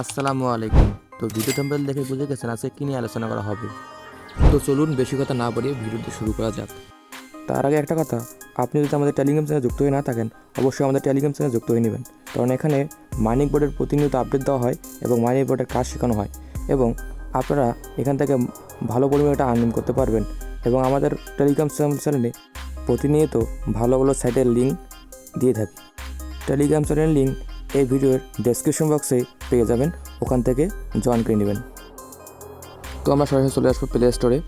আসসালামু আলাইকুম। তো ভিডিও থাম্বেল দেখে বুঝে গেছেন আজকে কী নিয়ে আলোচনা করা হবে। তো চলুন বেশি কথা না বাড়িয়ে ভিডিওটি শুরু করা যাক। তার আগে একটা কথা, আপনি যদি আমাদের টেলিগ্রাম চ্যানেলে যুক্ত হয়ে না থাকেন, অবশ্যই আমাদের টেলিগ্রাম চ্যানেলে যুক্ত হয়ে নেবেন। কারণ এখানে মাইনিং বোর্ডের প্রতিনিয়ত আপডেট দেওয়া হয় এবং মাইনিং বোর্ডের কাজ শেখানো হয় এবং আপনারা এখান থেকে ভালো পরিমাণে একটা আর্নিং করতে পারবেন এবং আমাদের টেলিগ্রাম চ্যানেলে প্রতিনিয়ত ভালো ভালো সাইটের লিঙ্ক দিয়ে থাকি। টেলিগ্রাম চ্যানেলের লিঙ্ক এই ভিডিওর ডেসক্রিপশন বক্সে পেয়ে যাবেন। ওখান থেকে জয়েন করে নেবেন। তো আমরা সরাসরি চলে আসব প্লে স্টোরে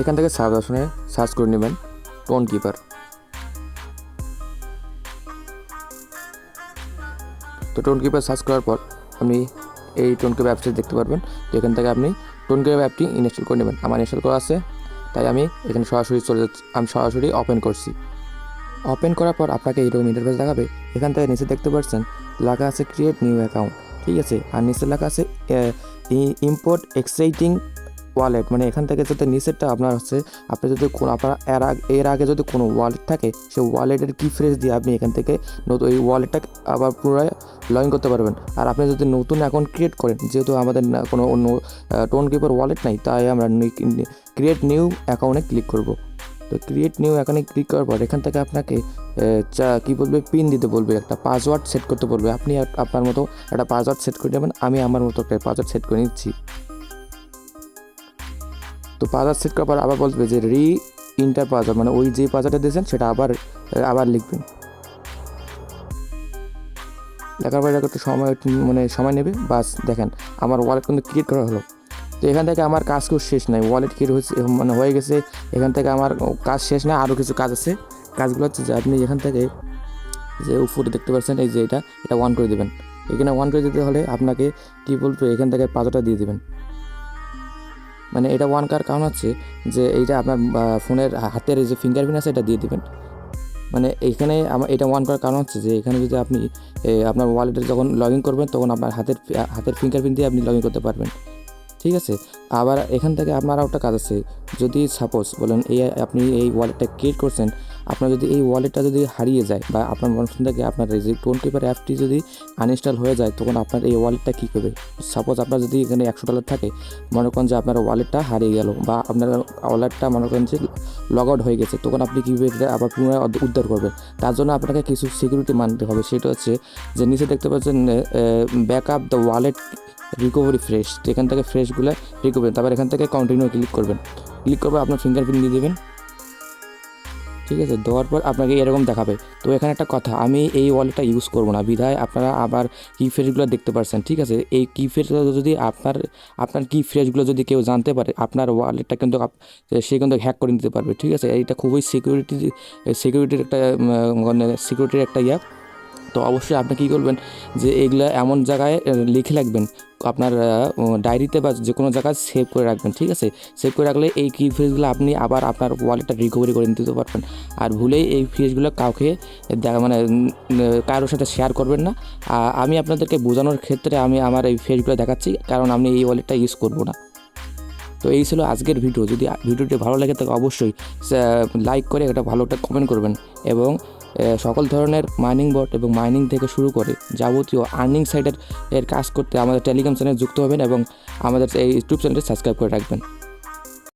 এখান থেকে সার্চ অপশনে সার্চ করে নেবেন টোন কিপার তো টোন কিপার সার্চ করার পর আপনি এই টোন কিপার অ্যাপটি দেখতে পারবেন। তো এখান থেকে আপনি টোন কিপার অ্যাপটি ইনস্টল করে নেবেন। আমার ইনস্টল করা আছে। তাই আমি এখানে সরাসরি চলে যাচ্ছি আমি সরাসরি ওপেন করছি। ওপেন করার পর আপনাকে এইরকম ইন্টারফেস দেখাবে। এখান থেকে নিচে দেখতে পাচ্ছেন, লেখা আছে ক্রিয়েট নিউ অ্যাকাউন্ট ঠিক আছে? আর নিচে লেখা আছে ইম্পোর্ট এক্সাইটিং ওয়ালেট মানে এখান থেকে যাতে নিচেরটা আপনার হচ্ছে, আপনি যদি কোনো, আপনার এর আগে এর আগে যদি কোনো ওয়ালেট থাকে, সেই ওয়ালেটের কি ফ্রেজ দিয়ে আপনি এখান থেকে নতুন এই ওয়ালেটটা আবার পুনরায় লগ ইন করতে পারবেন। আর আপনি যদি নতুন অ্যাকাউন্ট ক্রিয়েট করেন, যেহেতু আমাদের কোনো অন্য টোন কিপার ওয়ালেট নাই, তাই আমরা ক্রিয়েট নিউ অ্যাকাউন্টে ক্লিক করব। তো ক্রিয়েট নিউ অ্যাকাউন্টে ক্লিক করার পর এখান থেকে আপনাকে চা, কী বলবে পিন দিতে বলবে, একটা পাসওয়ার্ড সেট করতে বলবে। আপনি আপনার মতো একটা পাসওয়ার্ড সেট করে নেবেন, আমি আমার মতো একটা পাসওয়ার্ড সেট করে নিচ্ছি। তো পাসওয়ার্ড সেট করার পর আবার বলবে যে রি ইন্টার পাসওয়ার্ড মানে ওই যে পাসওয়ার্ডটা দিয়েছেন, সেটা আবার আবার লিখবেন। লেখার পরে একটু সময় মানে সময় নেবে, বাস দেখেন, আমার ওয়ালেট কিন্তু ক্রিয়েট করা হলো। তো এখান থেকে আমার কাজ কেউ শেষ নাই। ওয়ালেট ক্রিয়েট হয়েছে মানে হয়ে গেছে। এখান থেকে আমার কাজ শেষ না আরও কিছু কাজ আছে। কাজগুলো হচ্ছে যে আপনি এখান থেকে যে উপরে দেখতে পাচ্ছেন, এই যে এটা এটা ওয়ান করে দেবেন। এখানে ওয়ান করে দিতে হলে আপনাকে কী বলবে এখান থেকে পাঁচটা দিয়ে দেবেন। মানে এটা ওয়ান কার কারণ হচ্ছে যে এইটা আপনার ফোনের হাতের যে ফিঙ্গারপ্রিন্ট আছে, এটা দিয়ে দিবেন। মানে এখানে আমার এটা ওয়ান করার কারণ হচ্ছে যে এখানে যদি আপনি আপনার ওয়ালেটে যখন লগ ইন করবেন, তখন আপনার হাতের হাতের ফিঙ্গারপ্রিন্ট দিয়ে আপনি লগ ইন করতে পারবেন। ঠিক আছে? আবার এখান থেকে আপনার একটা কাজ আছে। যদি সাপোজ বলেন এই আপনি এই ওয়ালেটটা ক্রিয়েট করছেন আপনার যদি এই ওয়ালেটটা যদি হারিয়ে যায় বা আপনার মনে থেকে আপনার এই যে টোন পেপার অ্যাপটি যদি আনইনস্টল হয়ে যায়, তখন আপনার এই ওয়ালেটটা কী করবে? সাপোজ আপনার যদি এখানে একশো ডলার থাকে, মনে করেন যে আপনার ওয়ালেটটা হারিয়ে গেল বা আপনার ওয়ালেটটা মনে করেন যে লগ আউট হয়ে গেছে, তখন আপনি কীভাবে আবার পুনরায় উদ্ধার করবেন? তার জন্য আপনাকে কিছু সিকিউরিটি মানতে হবে, সেটা হচ্ছে যে নিচে দেখতে পাচ্ছেন back up the wallet recovery phrase এখান থেকে ফ্রেশগুলো রিকভারি তারপর এখান থেকে কন্টিনিউ ক্লিক করবেন। ক্লিক করবে আপনার ফিঙ্গারপ্রিন্ট দিয়ে দেবেন। ঠিক আছে? দেওয়ার পর আপনাকে এরকম দেখাবে। তো এখানে একটা কথা, আমি এই ওয়ালেটটা ইউজ করব না। বিধায় আপনারা আবার কি ফ্রেজগুলো দেখতে পারছেন, ঠিক আছে? এই কি ফ্রেজ যদি আপনার আপনার কি ফ্রেজগুলো যদি কেউ জানতে পারে, আপনার ওয়ালেটটা কিন্তু সে কিন্তু হ্যাক করে নিতে পারবে, ঠিক আছে? এইটা খুবই সিকিউরিটি সিকিউরিটির একটা মানে সিকিউরিটির একটা ইয়া। তো অবশ্যই আপনি কী করবেন যে এগুলা এমন জায়গায় লিখে রাখবেন। আপনার ডায়েরিতে বা যে কোনো জায়গায় সেভ করে রাখবেন, ঠিক আছে? সেভ করে রাখলে এই কি ফ্রেজগুলো আপনি আবার আপনার ওয়ালেটটা রিকভারি করে নিতে পারবেন। আর ভুলেই এই ফ্রেজগুলো কাউকে দেখা মানে কারোর সাথে শেয়ার করবেন না। আমি আপনাদেরকে বোঝানোর ক্ষেত্রে আমি আমার এই ফ্রেজগুলো দেখাচ্ছি, কারণ আমি এই ওয়ালেটটা ইউজ করব না। তো এই ছিল আজকের ভিডিও যদি ভিডিওটি ভালো লাগে তাহলে অবশ্যই লাইক করে একটা ভালো একটা কমেন্ট করবেন এবং সকল ধরনের মাইনিং বট এবং মাইনিং থেকে শুরু করে যাবতীয় আর্নিং সাইটের এর কাজ করতে আমাদের টেলিগ্রাম চ্যানেল যুক্ত হবেন এবং আমাদের এই ইউটিউব চ্যানেলটি সাবস্ক্রাইব করে রাখবেন।